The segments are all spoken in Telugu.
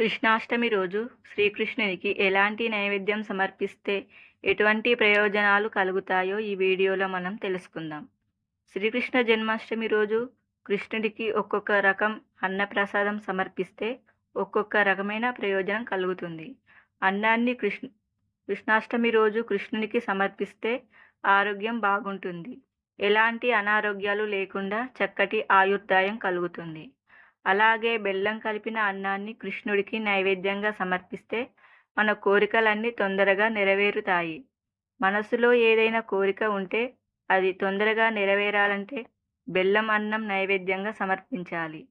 కృష్ణాష్టమి రోజు శ్రీకృష్ణునికి ఎలాంటి నైవేద్యం సమర్పిస్తే ఎటువంటి ప్రయోజనాలు కలుగుతాయో ఈ వీడియోలో మనం తెలుసుకుందాం. శ్రీకృష్ణ జన్మాష్టమి రోజు కృష్ణుడికి ఒక్కొక్క రకం అన్నప్రసాదం సమర్పిస్తే ఒక్కొక్క రకమైన ప్రయోజనం కలుగుతుంది. అన్నాన్ని కృష్ణ కృష్ణాష్టమి రోజు కృష్ణునికి సమర్పిస్తే ఆరోగ్యం బాగుంటుంది. ఎలాంటి అనారోగ్యాలు లేకుండా చక్కటి ఆయుర్దాయం కలుగుతుంది. అలాగే బెల్లం కలిపిన అన్నాన్ని కృష్ణుడికి నైవేద్యంగా సమర్పిస్తే మన కోరికలన్నీ తొందరగా నెరవేరుతాయి. మనసులో ఏదైనా కోరిక ఉంటే అది తొందరగా నెరవేరాలంటే బెల్లం అన్నం నైవేద్యంగా సమర్పించాలి.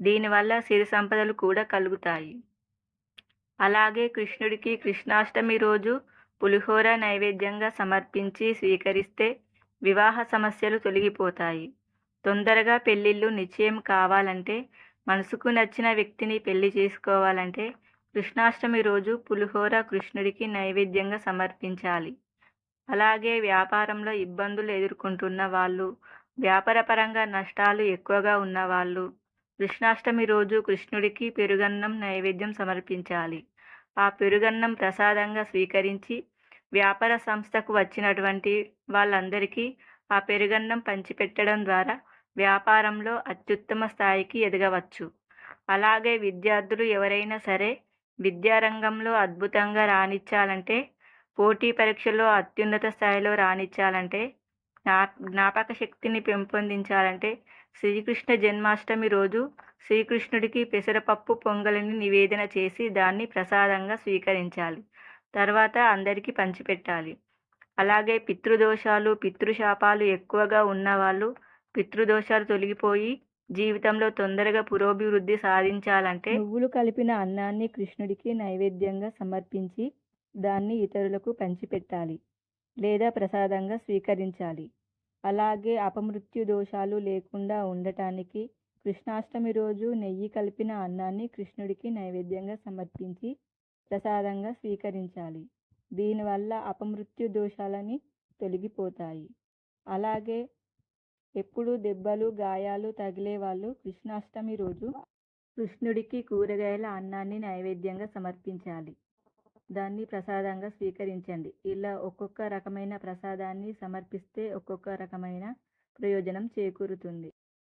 దీనివల్ల సిరి సంపదలు కూడా కలుగుతాయి. అలాగే కృష్ణుడికి కృష్ణాష్టమి రోజు పులిహోర నైవేద్యంగా సమర్పించి స్వీకరిస్తే వివాహ సమస్యలు తొలగిపోతాయి. తొందరగా పెళ్ళిళ్ళు నిశ్చయం కావాలంటే మనసుకు నచ్చిన వ్యక్తిని పెళ్ళి చేసుకోవాలంటే కృష్ణాష్టమి రోజు పులిహోర కృష్ణుడికి నైవేద్యంగా సమర్పించాలి. అలాగే వ్యాపారంలో ఇబ్బందులు ఎదుర్కొంటున్న వాళ్ళు వ్యాపారపరంగా నష్టాలు ఎక్కువగా ఉన్నవాళ్ళు కృష్ణాష్టమి రోజు కృష్ణుడికి పెరుగన్నం నైవేద్యం సమర్పించాలి. ఆ పెరుగన్నం ప్రసాదంగా స్వీకరించి వ్యాపార సంస్థకు వచ్చినటువంటి వాళ్ళందరికీ ఆ పెరుగన్నం పంచిపెట్టడం ద్వారా వ్యాపారంలో అత్యుత్తమ స్థాయికి ఎదగవచ్చు. అలాగే విద్యార్థులు ఎవరైనా సరే విద్యారంగంలో అద్భుతంగా రాణించాలంటే పోటీ పరీక్షల్లో అత్యున్నత స్థాయిలో రాణించాలంటే జ్ఞా జ్ఞాపక శక్తిని పెంపొందించాలంటే శ్రీకృష్ణ జన్మాష్టమి రోజు శ్రీకృష్ణుడికి పెసరపప్పు పొంగలిని నివేదన చేసి దాన్ని ప్రసాదంగా స్వీకరించాలి. తర్వాత అందరికీ పంచిపెట్టాలి. అలాగే పితృదోషాలు పితృశాపాలు ఎక్కువగా ఉన్నవాళ్ళు పితృదోషాలు తొలగిపోయి జీవితంలో తొందరగా పురోభివృద్ధి సాధించాలంటే నువ్వులు కలిపిన అన్నాన్ని కృష్ణుడికి నైవేద్యంగా సమర్పించి దాన్ని ఇతరులకు పంచిపెట్టాలి లేదా ప్రసాదంగా స్వీకరించాలి. అలాగే అపమృత్యు దోషాలు లేకుండా ఉండటానికి కృష్ణాష్టమి రోజు నెయ్యి కలిపిన అన్నాన్ని కృష్ణుడికి నైవేద్యంగా సమర్పించి ప్రసాదంగా స్వీకరించాలి. దీనివల్ల అపమృత్యు దోషాలని తొలగిపోతాయి. అలాగే ఎప్పుడు దెబ్బలు గాయాలు తగిలే వాళ్ళు కృష్ణాష్టమి రోజు కృష్ణుడికి కూరగాయల అన్నాన్ని నైవేద్యంగా సమర్పించాలి. దాన్ని ప్రసాదంగా స్వీకరించండి. ఇలా ఒక్కొక్క రకమైన ప్రసాదాన్ని సమర్పిస్తే ఒక్కొక్క రకమైన ప్రయోజనం చేకూరుతుంది.